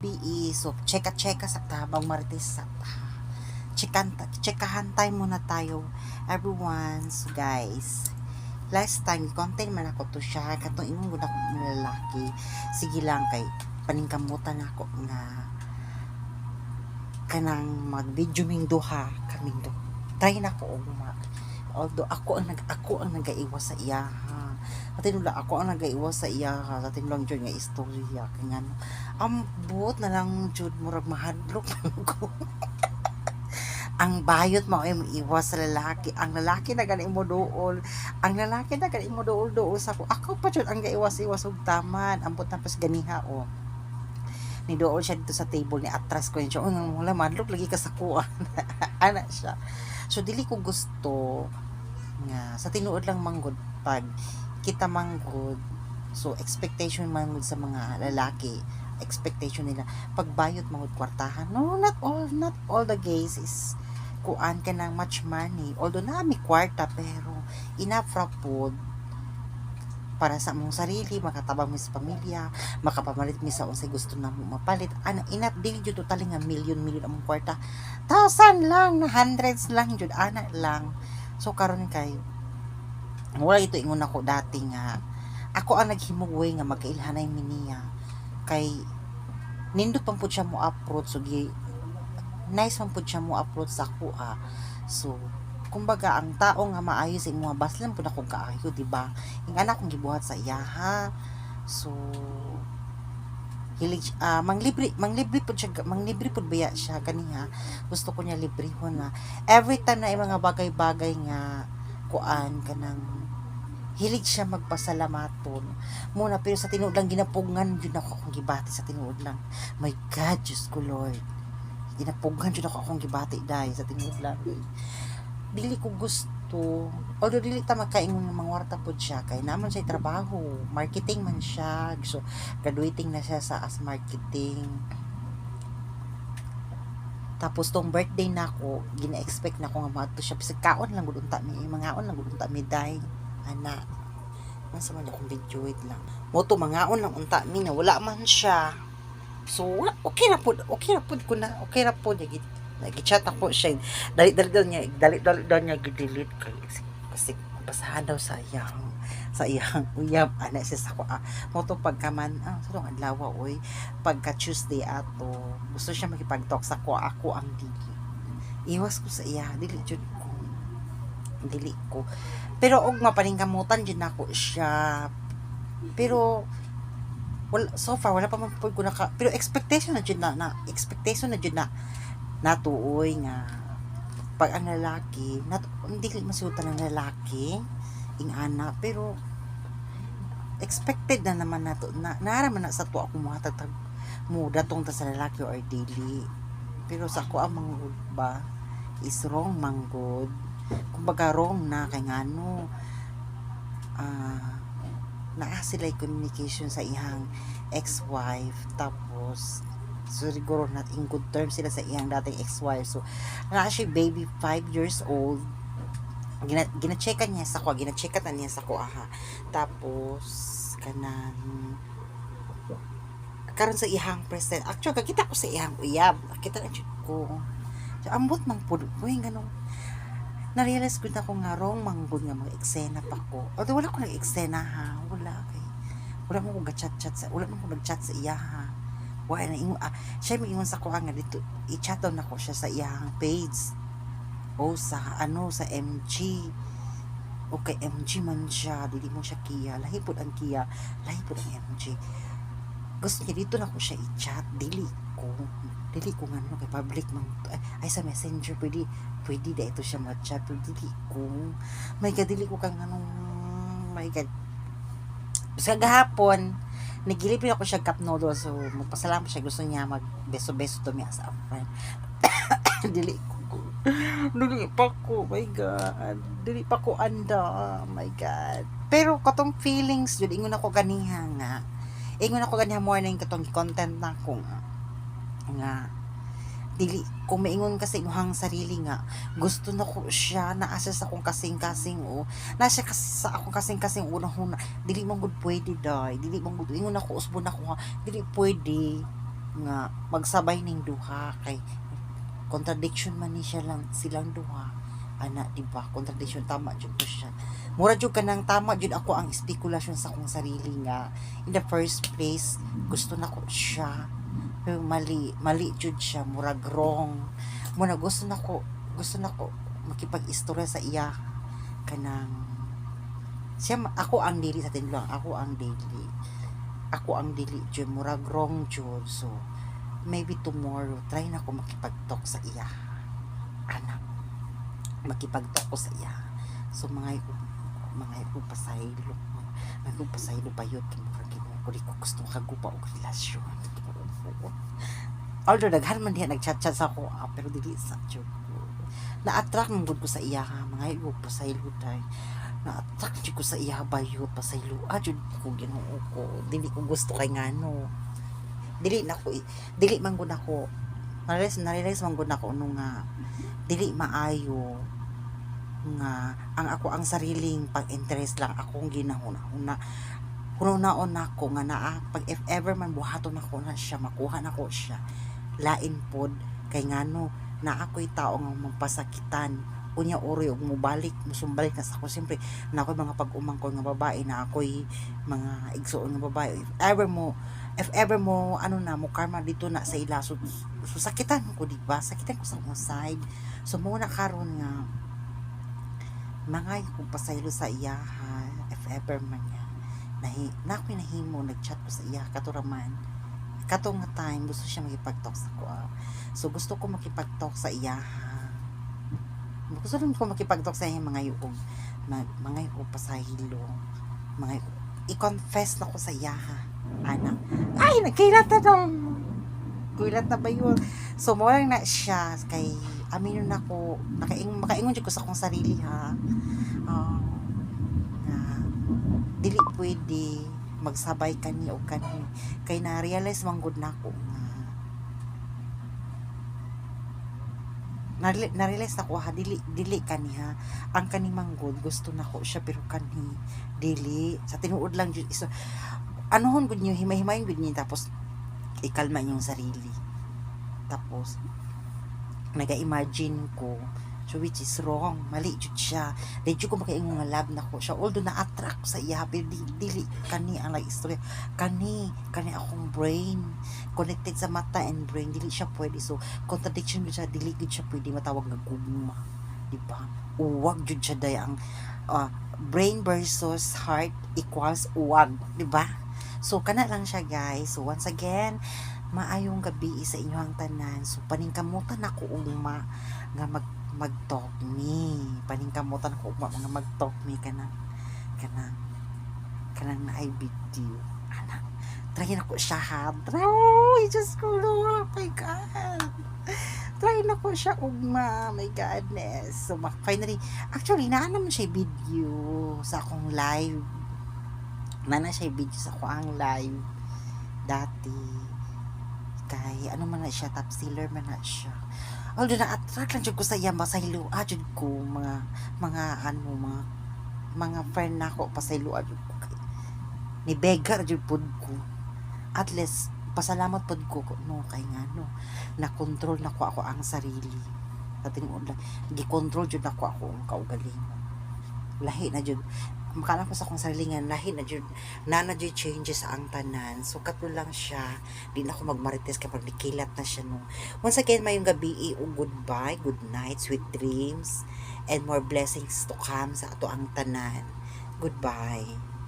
BE, so cheka-cheka sa tabang marites sa ta. Chekan, chekahan tayo muna tayo. Everyone, so guys, last time, content man ako to siya, katong imong guna kong lalaki. Sige lang kay paningkamutan ako nga kanang mag-video ming duha kaming do. Try na ko og ma. Although ako ang nag ako ang nagaiwas sa iya ha. At tinula ako ang nagaiwas sa iya ha. Sa tinulong jud nga istorya kay ngano. Ambot na lang jud murag mahadlok ko. ang bayot mo ay iwas sa lalaki. Ang lalaki na gani mo dool. Ang lalaki na gani mo dool dool sa ko. Ako pa jud ang gaiwas-iwas og taman. Ambot na pas ganiha o. Ni dool siya dito sa table ni atras ko yun siya. Oh, wala madlok lagi ka sa kuha. Ana siya. So dili ko gusto nga sa tinuod lang manggod pag kita manggod so expectation manggod sa mga lalaki expectation nila pagbayot manggod kwartahan no not all not all the gays is kuan ka ng much money although na mi kwarta pero enough ra pod para sa mong sarili, makatabang mi sa pamilya, makapamalit mi sa unsay gusto na mo mapalit. Ana inat dili jud totally nga million million among kwarta. Thousand lang, na hundreds lang jud ana lang. So karon kay wala ito ingon ako dati nga ako ang naghimugoy nga magkailhanay mi niya kay nindot pang siya mo approach so gi nice man pud siya mo approach sa ako ah. So kumbaga ang tao nga maayo sa imong baslan pud ako kaayo di ba? Yung anak kong gibuhat sa iya ha? So hilig ah manglibre manglibre pud siya manglibre pud baya siya kaniya gusto ko niya librehon na every time na yung mga bagay-bagay nga kuan kanang hilig siya magpasalamaton muna pero sa tinuod lang ginapugan jud ako akong gibati sa tinuod lang. My god Diyos ko Lord. Ginapugan jud ako akong gibati dahil sa tinuod lang. Dili ko gusto. Although dili ta magkaingon ng mga warta pod siya kay naman siya trabaho. Marketing man siya. So graduating na siya sa as marketing. Tapos tong birthday na ako gina-expect na ko nga maadto siya. Bisag kaon lang gud unta mi mga on lang gud unta mi day ana. Nasa man akong video lang. Mo to mga on lang unta mi wala man siya. So okay ra pod okay ra pod ko na okay ra pod lagi nag-chat ako siya. Dali dali daw niya dali dali daw niya gidelete kay kasi basahan daw sa iyang sa iyang uyab. Ana siya sa ko ah, mo to pagkaman ah sulong adlaw oy. Pagka Tuesday ato gusto siya makipag-talk sa ko ako ang dili. Iwas ko sa iya dili jud dili ko. Pero og mapaningkamutan jud nako siya. Pero wala, so far wala pa man po ko naka pero expectation na jud na, na expectation na jud na natuoy nga. Pag ang lalaki nat hindi masutan ng lalaki ing ana pero expected na naman nato na naraman na sa to ako mga tatag muda tong ta sa lalaki or dili. Pero sa ako ang manggod ba is wrong manggod kumbaga wrong na kay ngano ah naa sila communication sa ihang ex-wife. Tapos so siguro not in good terms sila sa iyang dating ex-wife. So naa siya baby 5 years old. Gina gina-checkan niya sa ko gina-checkan na niya sa ko aha. Tapos kanang karon sa ihang present. Actually kakita ko sa ihang uyab. Kita na ko. So, ambot mang pud uy ganun na-realize ko na ko nga wrong manggod nga mga eksena pa ko. Although wala ko nag eksena ha? Wala kay wala mo ko ga-chat-chat sa wala mo ko nag-chat sa iya ha? Wala na ingon ah, siya may ingon sa ko nga dito i-chat na ko siya sa iyang page. O sa ano sa MG o kay MG man siya dili mo siya Kia lahi pod ang Kia lahi pod ang MG gusto niya dito na ko siya i-chat dili ko dili ko nga no kay public man ay, sa messenger pwede pwede da ito siya ma-chat. Pero dili ko. My god dili ko kang anong my god sa gahapon nagilipin ako siya cup noodle so magpasalamat siya. Gusto niya mag beso beso to me as a friend dili ko. Dili pa ko. My god. Dili pa ko anda. Oh my god. Pero katong feelings jud ingon ako ganiha nga. Ingon ako ganiha morning katong content na ko nga nga dili kung maingon kasi imuhang sarili nga gusto na ko siya naasa sa akong kasing-kasing o nasa kasi sa akong kasing-kasing unang huna dili man gud pwede dai dili man gud ingon ako usbon ako nga dili pwede nga magsabay ning duha kay contradiction man ni siya lang silang duha. Ana di ba? Contradiction tama jud ko siya. Mura jud kanang tama jud ako ang spekulasyon sa akong sarili nga. In the first place gusto na ko siya pero mali mali jud siya murag wrong. Gusto na gusto na ko makipag-istorya sa iya. Kanang siya ako ang dili sa tinlo ako ang dili. Ako ang dili jud murag wrong jud. So maybe tomorrow try na ko makipag-talk sa iya. Anak makipag-talk ko sa iya. So mga mga upasaylo mga upasaylo ba yun? Kay murag ko ko gusto makagupa og relasyon although daghan man diha nagchat-chat sa ako ah, pero dili sa jud ko na-attract man ko sa iya ha mga upasaylo tay na-attract jud ko sa iya bayot pasaylo ah jud ko Ginoo ko dili ko gusto kay ngano dili na ko dili man gud ako narealize narealize man gud ako nung nga dili maayo nga ang ako ang sariling pag-interest lang akong ginahuna-huna hunaon ako nga naa pag if ever man buhaton ako na siya makuha na ko siya. Lain pod kay ngano na ako'y tao nga mapasakitan unya uri og mubalik musumbalik na sa ako. Siyempre na ako'y mga pag-umangkon nga babae na ako'y mga igsuon nga babae. If ever mo if ever mo ano na mo karma dito na sa ila so, so sakitan ko di ba? Sakitan ko sa akong side. So mo na karon nga mga kung pasaylo sa iya ha if ever man niya nahi na ako'y nahimo nagchat ko sa iya. Katuraman katong nga time gusto siya makipag-talk sa ko ah. so gusto ko makipag-talk sa iya gusto rin ko makipag-talk sa iya mga yung mga, mga yung pasahilo mga i-confess na ko sa iya ha. Anak ay nagkilat na dong kuilat na ba yun? So lang na siya kay amino na ko nakaing makaingon ko sa akong sarili ha. Dili pwede magsabay kani o kani. Kay na realize man gud nako nga na realize na ko ha dili dili kani ha. Ang kani manggod gusto nako siya pero kani dili. Sa tinuod lang jud iso anuhon gud niyo himay-himayin gud niyo tapos ikalma yung sarili. Tapos naga-imagine ko so which is wrong. Mali jud siya. Di jud ko makaingon nga love na ko siya. Although na-attract sa iya pero di- dili. Kani ang like istorya. Kani kani akong brain. Connected sa mata and brain. Dili siya pwede. So contradiction jud siya. Dili jud siya pwede matawag nga gugma. Di ba? Uwag jud siya day ang ah, brain versus heart equals uwag. Di ba? So kana lang siya guys. So once again maayong gabi sa inyong tanan. So paningkamutan ako ugma nga mag mag-talk me. Paningkamutan ko ugma nga mag-talk me kana kana kanang naay video anak try na ko siya ha? Try! Just ko oh my god. Try na ko siya ugma my godness so finally actually naa naman siya video sa akong live. Na na siya video sa akong live dati. Kay ano man na siya top sealer man na siya although na-attract lang jud ko sa iya masaylo ah jud ko mga mga ano mga mga friend na ako pasaylo ah jud ko ni beggar jud pod ko. At least pasalamat pod ko no kay nga no na control na ko ako ang sarili. Sa tinuod lang gi-control jud na ko ako ang kaugalingon lahi na jud makala ko sa akong sarili nga lahi na jud na na jud changes sa ang tanan. So kato lang siya. Di na ako magmarites kapag nikilat na siya no once again mayong gabi o goodbye good night sweet dreams and more blessings to come sa ato ang tanan. Goodbye